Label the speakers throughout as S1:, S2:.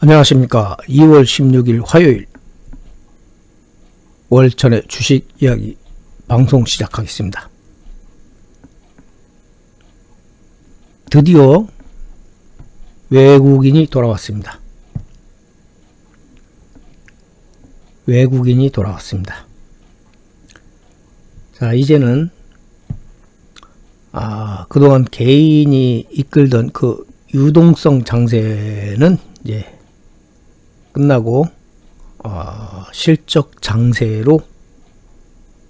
S1: 안녕하십니까. 2월 16일 화요일 월천의 주식 이야기 방송 시작하겠습니다. 드디어 외국인이 돌아왔습니다. 외국인이 돌아왔습니다. 자, 이제는 아, 그동안 개인이 이끌던 그 유동성 장세는 이제 끝나고 어, 실적 장세로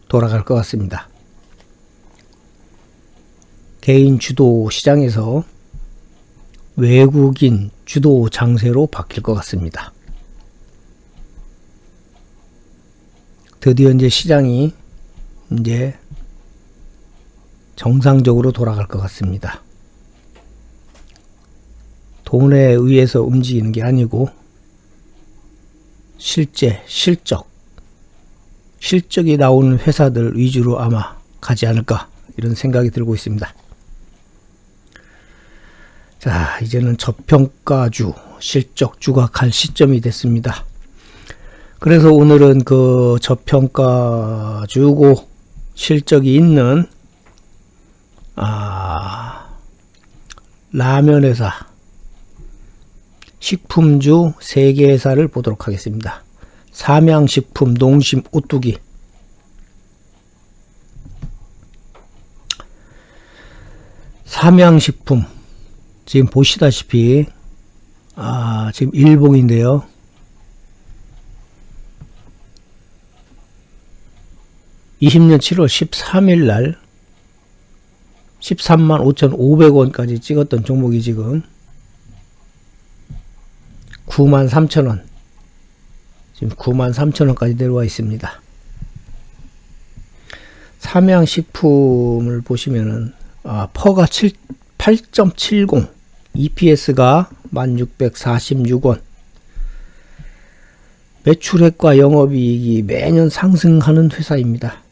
S1: 돌아갈 것 같습니다. 개인 주도 시장에서 외국인 주도 장세로 바뀔 것 같습니다. 드디어 이제 시장이 이제 정상적으로 돌아갈 것 같습니다. 돈에 의해서 움직이는 게 아니고 실제 실적 실적이 나오는 회사들 위주로 아마 가지 않을까 이런 생각이 들고 있습니다. 자, 이제는 저평가주, 실적주가 갈 시점이 됐습니다. 그래서 오늘은 그 저평가주고 실적이 있는 아, 라면 회사, 식품주 세계회사를 보도록 하겠습니다. 삼양식품, 농심, 오뚜기. 삼양식품 지금 보시다시피 아, 지금 일봉인데요. (20년 7월 13일 날 13만 5,500원까지 찍었던 종목이 지금 9만 3천 원. 지금 9만 3천 원까지 내려와 있습니다. 삼양식품을 보시면은 아, 퍼가 7, 8.70, EPS가 1646원. 매출액과 영업이익이 매년 상승하는 회사입니다.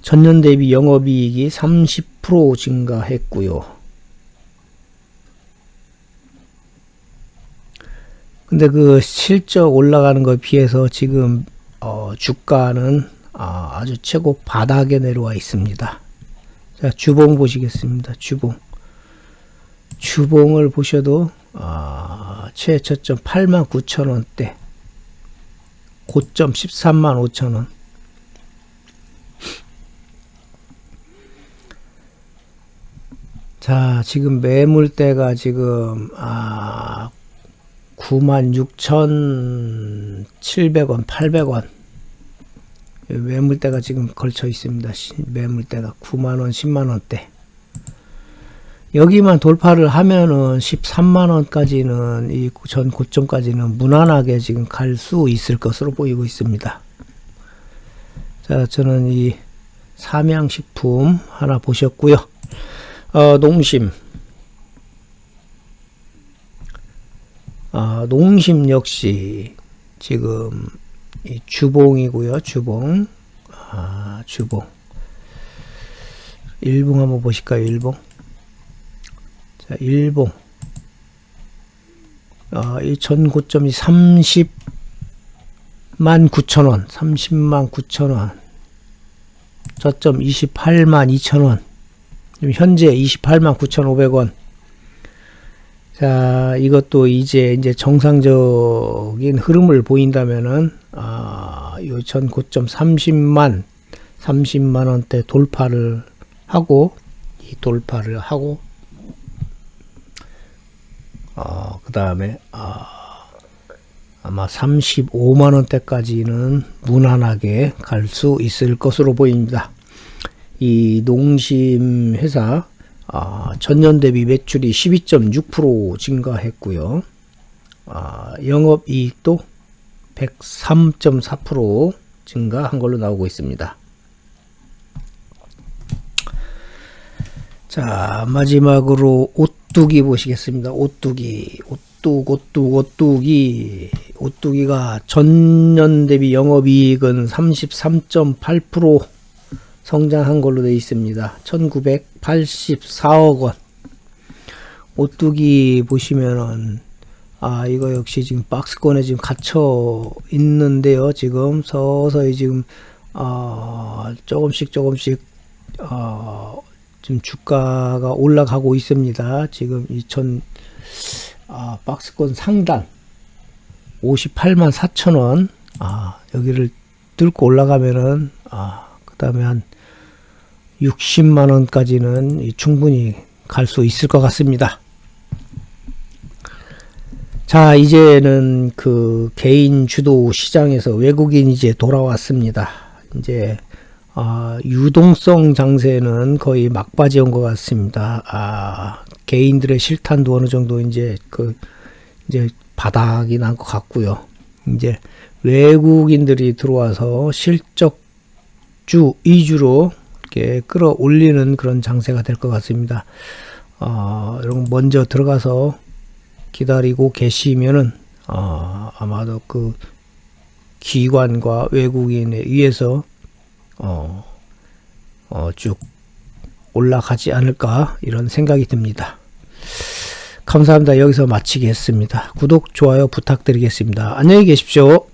S1: 전년 대비 영업이익이 30% 증가했고요. 근데 그 실적 올라가는 거에 비해서 지금 어, 주가는 아, 아주 최고 바닥에 내려와 있습니다. 자, 주봉 보시겠습니다. 주봉. 주봉을 보셔도 아, 최저점 8만 9천 원대, 고점 13만 5천 원. 자, 지금 매물대가 지금 아, 96,700원, 800원. 매물대가 지금 걸쳐 있습니다. 매물대가 9만원, 10만원대. 여기만 돌파를 하면은 13만원까지는 이 전 고점까지는 무난하게 지금 갈 수 있을 것으로 보이고 있습니다. 자, 저는 이 삼양식품 하나 보셨고요. 어, 농심. 아, 농심 역시 지금 이 주봉이고요. 주봉. 아, 주봉. 일봉 한번 보실까요? 일봉. 자, 일봉. 아, 이 전 고점이 30만 9천 원, 30만 9천 원. 저점 28만 2천원. 현재 28만 9,500원. 자, 이것도 이제 이제 정상적인 흐름을 보인다면은 아, 요전 고점 30만 30만 원대 돌파를 하고 이 돌파를 하고 어, 그다음에 아, 아마 35만 원대까지는 무난하게 갈 수 있을 것으로 보입니다. 이 농심 회사 아, 전년 대비 매출이 12.6% 증가했고요. 아, 영업이익도 103.4% 증가한 걸로 나오고 있습니다. 자, 마지막으로 오뚜기 보시겠습니다. 오뚜기, 오뚜, 오뚜, 오뚜기. 오뚜기가 전년 대비 영업이익은 33.8% 성장한 걸로 되어 있습니다. 1984억 원. 오뚜기 보시면은 아 이거 역시 지금 박스권에 지금 갇혀 있는데요. 지금 서서히 지금 아 조금씩 조금씩 어 지금 주가가 올라가고 있습니다. 지금 2000 아, 박스권 상단 58만 4천 원. 아, 여기를 뚫고 올라가면은 아, 그 다음에 한 60만 원까지는 이 충분히 갈 수 있을 것 같습니다. 자, 이제는 그 개인 주도 시장에서 외국인이 이제 돌아왔습니다. 이제 아, 유동성 장세는 거의 막바지 온 것 같습니다. 아, 개인들의 실탄도 어느 정도 이제 그 이제 바닥이 난 것 같고요. 이제 외국인들이 들어와서 실적주 위주로 이렇게 끌어올리는 그런 장세가 될 것 같습니다. 어, 여러분 먼저 들어가서 기다리고 계시면은 어, 아마도 그 기관과 외국인에 의해서 어, 어, 쭉 올라가지 않을까 이런 생각이 듭니다. 감사합니다. 여기서 마치겠습니다. 구독, 좋아요 부탁드리겠습니다. 안녕히 계십시오.